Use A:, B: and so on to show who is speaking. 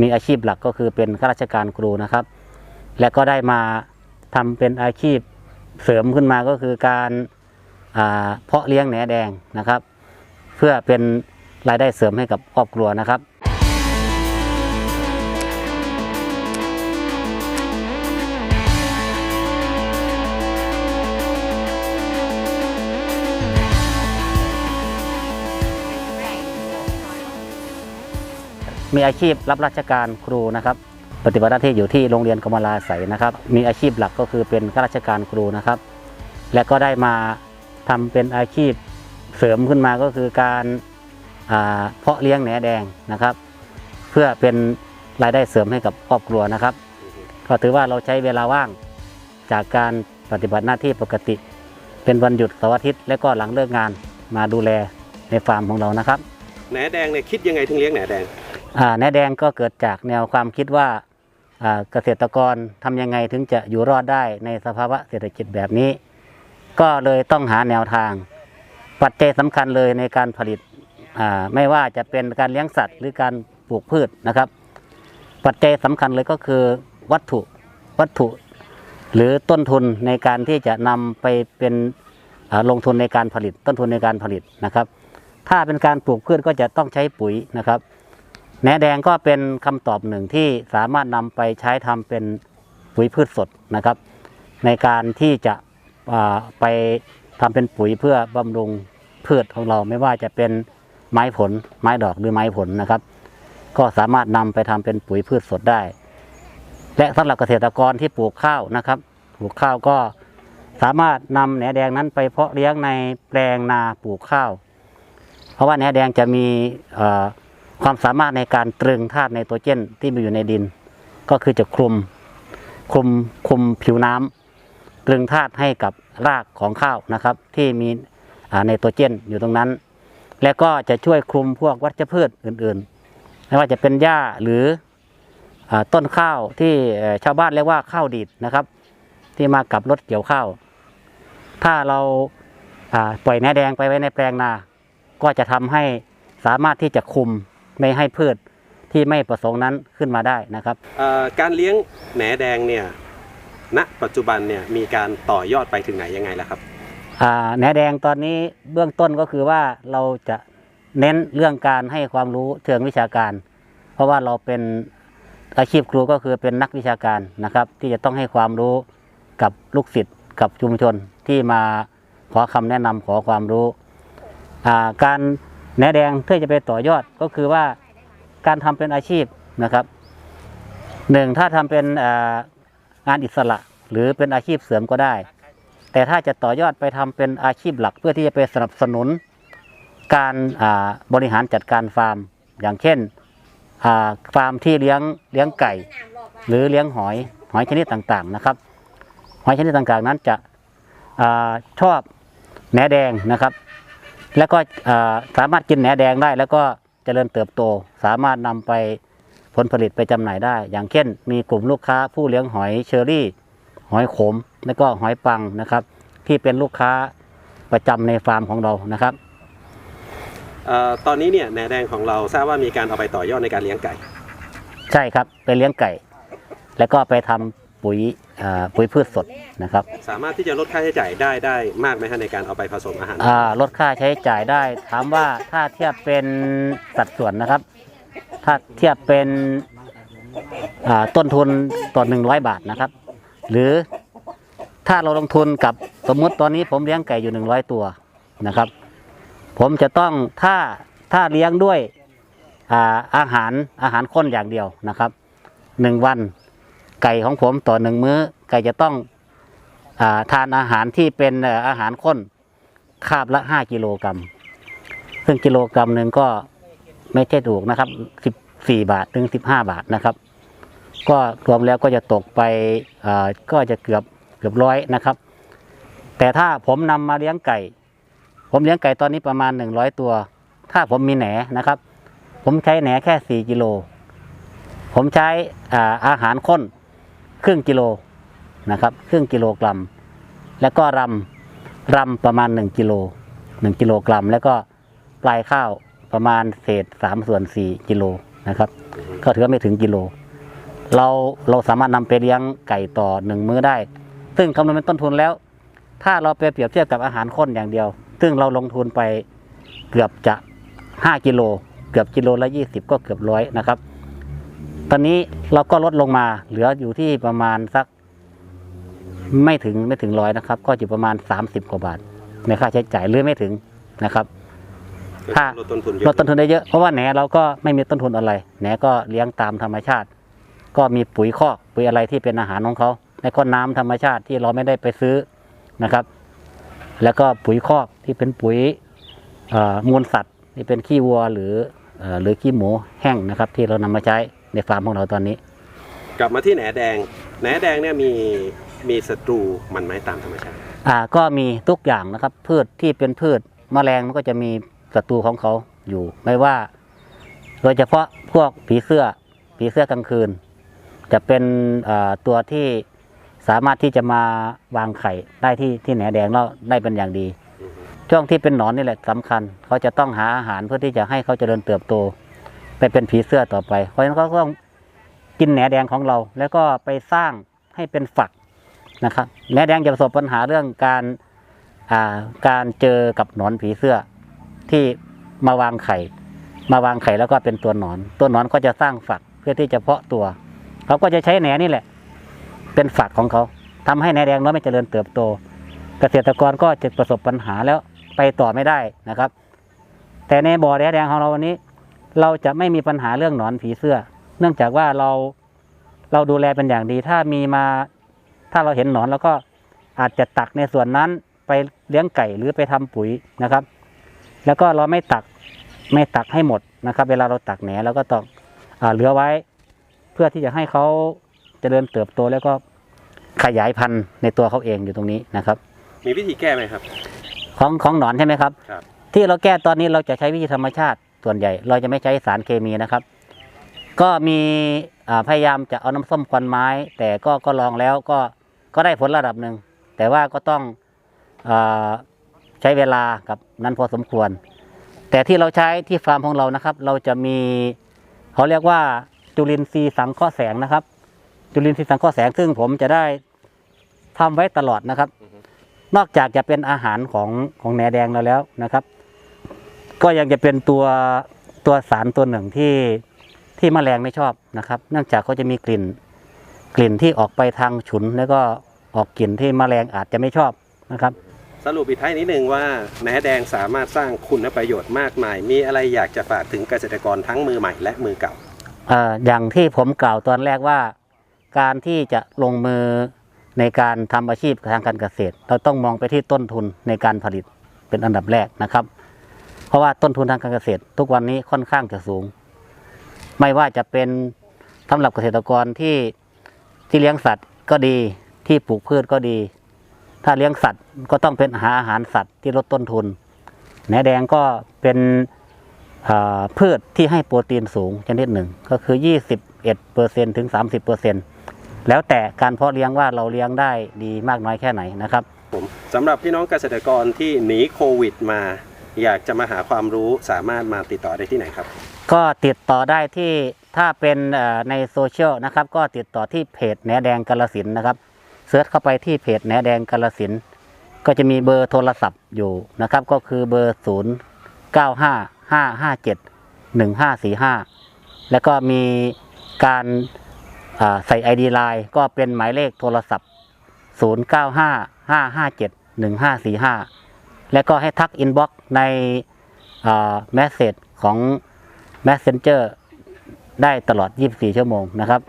A: มีอาชีพหลักก็คือเป็นข้าราชการครูนะครับ และก็ได้มาทำเป็นอาชีพเสริมขึ้นมาก็คือการเพาะเลี้ยงแหนแดงนะครับ เพื่อเป็นรายได้เสริมให้กับครอบครัวนะครับ มีอาชีพรับราชการครูนะครับ ปฏิบัติหน้าที่อยู่ที่โรงเรียนกมลาไสนะครับ มีอาชีพหลักก็คือเป็นข้าราชการครูนะครับ และก็ได้มาทำเป็นอาชีพเสริมขึ้นมาก็คือการเพาะเลี้ยงแหนแดงนะครับ เพื่อเป็นรายได้เสริมให้กับครอบครัวนะครับ ก็ถือว่าเราใช้เวลาว่างจากการปฏิบัติหน้าที่ปกติ เป็นวันหยุดเสาร์อาทิตย์และก็หลังเลิกงานมาดูแลในฟาร์มของเรานะครับ
B: แหนแดงเนี่ยคิดยังไงถึงเลี้ยงแหนแดง
A: แนแดงก็เกิดจากแนวความคิดว่าเกษตรกรทำยังไงถึงจะอยู่รอดได้ในสภาวะเศรษฐกิจแบบนี้ ก็เลยต้องหาแนวทาง ปัจจัยสำคัญเลยในการผลิตไม่ว่าจะเป็นการเลี้ยงสัตว์ หรือการปลูกพืชนะครับ ปัจจัยสำคัญเลยก็คือวัตถุวัตถุ หรือต้นทุนในการที่จะนำไปเป็นลงทุนในการผลิตต้นทุนในการผลิตนะครับ ถ้าเป็นการปลูกพืชก็จะต้องใช้ปุ๋ยนะครับ แหนแดงก็เป็นคำตอบหนึ่งที่สามารถนำไปใช้ทำเป็นปุ๋ยพืชสดนะครับ ในการที่จะไปทำเป็นปุ๋ยเพื่อบำรุงพืชของเราไม่ว่าจะเป็นไม้ผล ไม้ดอกหรือไม้ผลนะครับ ก็สามารถนำไปทำเป็นปุ๋ยพืชสดได้ และสำหรับเกษตรกรที่ปลูกข้าวนะครับ ปลูกข้าวก็สามารถนำแหนแดงนั้นไปเพาะเลี้ยงในแปลงนาปลูกข้าว เพราะว่าแหนแดงจะมีอ่อ ความสามารถในการตรึงธาตุไนโตรเจนที่มีอยู่ในดิน ก็คือจะคลุมคลุมคลุมผิวน้ำตรึงธาตุให้กับรากของข้าวนะครับ ที่มีไนโตรเจนอยู่ตรงนั้น และก็จะช่วยคลุมพวกวัชพืชอื่นๆ ไม่ว่าจะเป็นหญ้าหรืออต้นข้าวที่ชาวบ้านเรียกว่าข้าวดีดนะครับ ที่มากับรถเกี่ยวข้าว ถ้าเราปล่อยแนแดงไปไว้ในแปลงนา ก็จะทำให้สามารถที่จะคุม ไม่ให้พืชที่ไม่ประสงค์นั้นขึ้นมาได้นะครับ
B: เอ่อการเลี้ยงแหนแดงเนี่ยณปัจจุบันเนี่ยมีการต่อยอดไปถึงไหนยังไงแล้วครับ
A: อ่าแหนแดงตอนนี้เบื้องต้นก็คือว่าเราจะเน้นเรื่องการให้ความรู้เชิงวิชาการ เพราะว่าเราเป็นอาชีพครูก็คือเป็นนักวิชาการนะครับ ที่จะต้องให้ความรู้กับลูกศิษย์กับชุมชนที่มาขอคำแนะนำขอความรู้อ่าการ แหนแดงเพื่อจะไปต่อยอดก็คือว่าการทำเป็นอาชีพนะครับหนึ่งถ้าทำเป็นงานอิสระหรือเป็นอาชีพเสริมก็ได้ แต่ถ้าจะต่อยอดไปทำเป็นอาชีพหลัก เพื่อที่จะไปสนับสนุนการบริหารจัดการฟาร์ม อย่างเช่นาฟาร์มที่เลี้ยงเลี้ยงไก่ หรือเลี้ยงหอยหอยชนิดต่างๆนะครับ หอยชนิดต่างๆนั้นจะอชอบแหนแดงนะครับ แล้วก็อ่าสามารถกินแหนแดงได้ แล้วก็เจริญเติบโต สามารถนำไปผลผลิตไปจำหน่ายได้ อย่างเช่น มีกลุ่มลูกค้าผู้เลี้ยงหอยเชอรี่ หอยขม แล้วก็หอยปังนะครับ ที่เป็นลูกค้าประจำในฟาร์มของเรานะครับ
B: เอ่อตอนนี้เนี่ยแหนแดงของเราทราบว่ามีการเอาไปต่อยอดในการเลี้ยงไก่
A: ใช่ครับไปเลี้ยงไก่ แล้วก็ไปทำปุ๋ย อ่าปุ๋ยพืชสดนะครับ
B: สามารถที่จะลดค่าใช้จ่ายได้ได้มากไหมฮะในการเอาไปผสมอาหาร
A: อ่าลดค่าใช้จ่ายได้ถามว่าถ้าเทียบเป็นสัดส่วนนะครับ ถ้าเทียบเป็นอ่าต้นทุนต่อหนึ่งร้อยบาทนะครับ หรือถ้าเราลงทุนกับสมมุติตอนนี้ผมเลี้ยงไก่อยู่หนึ่งร้อยตัวนะครับ ผมจะต้องถ้าถ้าเลี้ยงด้วยอ่าอาหารอาหารข้นอย่างเดียวนะครับหนึ่งวัน ไก่ของผมต่อหนึ่งมื้อ ไก่จะต้องอาทานอาหารที่เป็นอาหารข้นคาบละห้ากิโลกรัมซึ่งกิโลกรัมหนึ่งก็ไม่ใช่ถูกนะครับสิบสี่บาทถึงสิบห้าบาทนะครับ ก็รวมแล้วก็จะตกไปก็จะเกือบเกือบร้อยนะครับ แต่ถ้าผมนำมาเลี้ยงไก่ ผมเลี้ยงไก่ตอนนี้ประมาณหนึ่งร้อยตัว ถ้าผมมีแหนนะครับ ผมใช้แหนแค่สี่กิโลผมใช้อาอาหารข้น ครึ่งกิโลนะครับครึ่งกิโลกรัม แล้วก็รำรำประมาณ1กิโล1กิโลกรัม แล้วก็ปลายข้าวประมาณเศษ3ส่วน4กิโลนะครับ ก็ถือว่าไม่ถึงกิโล เราเราสามารถนำไปเลี้ยงไก่ต่อหนึ่งมื้อได้ ซึ่งคำนวณเป็นต้นทุนแล้ว ถ้าเราไปเปรียบเทียบกับอาหารข้นอย่างเดียว ซึ่งเราลงทุนไปเกือบจะห้ากิโล เกือบกิโลละยี่สิบก็เกือบร้อยนะครับ ตอนนี้เราก็ลดลงมาเหลืออยู่ที่ประมาณสัก ไม่ถึงไม่ถึงร้อยนะครับ ก็อยู่ประมาณสามสิบกว่าบาท ในค่าใช้จ่ายหรือไม่ถึงนะครับ ถ้า
B: ลดต้นทุนเย
A: ลด
B: อะ
A: ต้นทุนได้เยอะเพราะว่าแหนเราก็ไม่มีต้นทุนอะไรแหนก็เลี้ยงตามธรรมชาติ ก็มีปุ๋ยคอกปุ๋ยอะไรที่เป็นอาหารของเขาแล้วก็น้ำธรรมชาติที่เราไม่ได้ไปซื้อนะครับ แล้วก็ปุ๋ยคอกที่เป็นปุ๋ยเอ่อมูลสัตว์ที่เป็นขี้วัวหรือเอ่อหรือขี้หมูแห้งนะครับ ที่เรานำมาใช้ ในฟาร์มของเราตอนนี้
B: กลับมาที่แหนแดงแหนแดงเนี่ยมีมีศัตรูมันไหมตามธรรมชาติ
A: อ่าก็มีทุกอย่างนะครับ พืชที่เป็นพืชแมลงมันก็จะมีศัตรูของเขาอยู่ ไม่ว่า โดยเฉพาะพวกผีเสื้อผีเสื้อกลางคืน จะเป็นอ่าตัวที่สามารถที่จะมาวางไข่ได้ที่ที่แหนแดงแล้วได้เป็นอย่างดี
B: อือฮึ
A: ช่วงที่เป็นหนอนนี่แหละสำคัญ เขาจะต้องหาอาหารเพื่อที่จะให้เขาเจริญเติบโต ไปเป็นผีเสื้อต่อไป เพราะฉะนั้นเขาต้องกินแหนแดงของเรา แล้วก็ไปสร้างให้เป็นฝักนะครับแหนแดงจะประสบปัญหาเรื่องการการเจอกับหนอนผีเสื้อที่มาวางไข่ มาวางไข่แล้วก็เป็นตัวหนอน ตัวหนอนก็จะสร้างฝักเพื่อที่จะเพาะตัว เขาก็จะใช้แหนนี่แหละ เป็นฝักของเขาทำให้แหนแดงน้อยไม่เจริญเติบโต เกษตรกรก็จะประสบปัญหาแล้วไปต่อไม่ได้นะครับ แต่ในบ่อแหนแดงของเราวันนี้ เราจะไม่มีปัญหาเรื่องหนอนผีเสื้อ เนื่องจากว่าเราเราดูแลเป็นอย่างดี ถ้ามีมาถ้าเราเห็นหนอนแล้วก็อาจจะตักในส่วนนั้นไปเลี้ยงไก่หรือไปทำปุ๋ยนะครับ แล้วก็เราไม่ตักไม่ตักให้หมดนะครับ เวลาเราตักแหนเราก็ต้องอาเหลือไว้ เพื่อที่จะให้เขาเจริญเติบโตแล้วก็ขยายพันธุ์ในตัวเขาเองอยู่ตรงนี้นะครับ
B: มีวิธีแก้ไหมครับ
A: ของของหนอนใช่ไหมครับ
B: ครับ
A: ที่เราแก้ตอนนี้เราจะใช้วิธีธรรมชาติ ส่วนใหญ่ เราจะไม่ใช้สารเคมีนะครับ ก็มีอ่าพยายามจะเอาน้ำส้มควันไม้ แต่ก็ก็ลองแล้วก็ก็ได้ผลระดับหนึ่งแต่ว่าก็ต้องอาใช้เวลากับนั้นพอสมควร แต่ที่เราใช้ที่ฟาร์มของเรานะครับ เราจะมีเขาเรียกว่าจุลินทรีย์สังเคราะห์แสงนะครับ จุลินทรีย์สังเคราะห์แสงซึ่งผมจะได้ทำไว้ตลอดนะครับ นอกจากจะเป็นอาหารของของแหนแดงเราแล้วนะครับ ก็ยังจะเป็นตัวตัวสารตัวหนึ่งที่ที่แมลงไม่ชอบนะครับ เนื่องจากเขาจะมีกลิ่นกลิ่นที่ออกไปทางฉุน แล้วก็ออกกลิ่นที่แมลงอาจจะไม่ชอบนะครับ
B: สรุปอีกท้ายนิดนึงว่าแหนแดงสามารถสร้างคุณประโยชน์มากมาย มีอะไรอยากจะฝากถึงเกษตรกรทั้งมือใหม่และมือเก่า
A: เอ่ออย่างที่ผมกล่าวตอนแรกว่า การที่จะลงมือในการทำอาชีพทางการเกษตร เราต้องมองไปที่ต้นทุนในการผลิตเป็นอันดับแรกนะครับ เพราะว่าต้นทุนทางการเกษตร ทุกวันนี้ค่อนข้างจะสูง ไม่ว่าจะเป็นสำหรับเกษตรกรที่ที่เลี้ยงสัตว์ก็ดีที่ปลูกพืชก็ดี ถ้าเลี้ยงสัตว์ก็ต้องเป็นหาอาหารสัตว์ที่ลดต้นทุนแหนแดงก็เป็นพืชที่ให้โปรตีนสูงชนิดหนึ่งก็คือ 21เปอร์เซ็นถึง 30เปอร์เซ็นแล้วแต่การเพาะเลี้ยงว่าเราเลี้ยงได้ดีมากน้อยแค่ไหนนะครับ
B: สำหรับพี่น้องเกษตรกรที่หนีโควิดมา อยากจะมาหาความรู้สามารถมาติดต่อได้ที่ไหนครับ
A: ก็ติดต่อได้ที่ถ้าเป็นในโซเชียลนะครับ ก็ติดต่อที่เพจแหนแดงกาลสินนะครับเสิร์ชเข้าไปที่เพจแหนแดงกาลสินก็จะมีเบอร์โทรศัพท์อยู่นะครับ ก็คือเบอร์ 0 9 5 5 5 7 1 5 4 5 แล้วก็มีการอ่าใส่ ID Line ก็เป็นหมายเลขโทรศัพท์ 0 9 5 5 5 7 1 5 4 5 และก็ให้ทักอินบ็อกซ์ในแมสเซจของ Messenger ได้ตลอด 24 ชั่วโมงนะครับ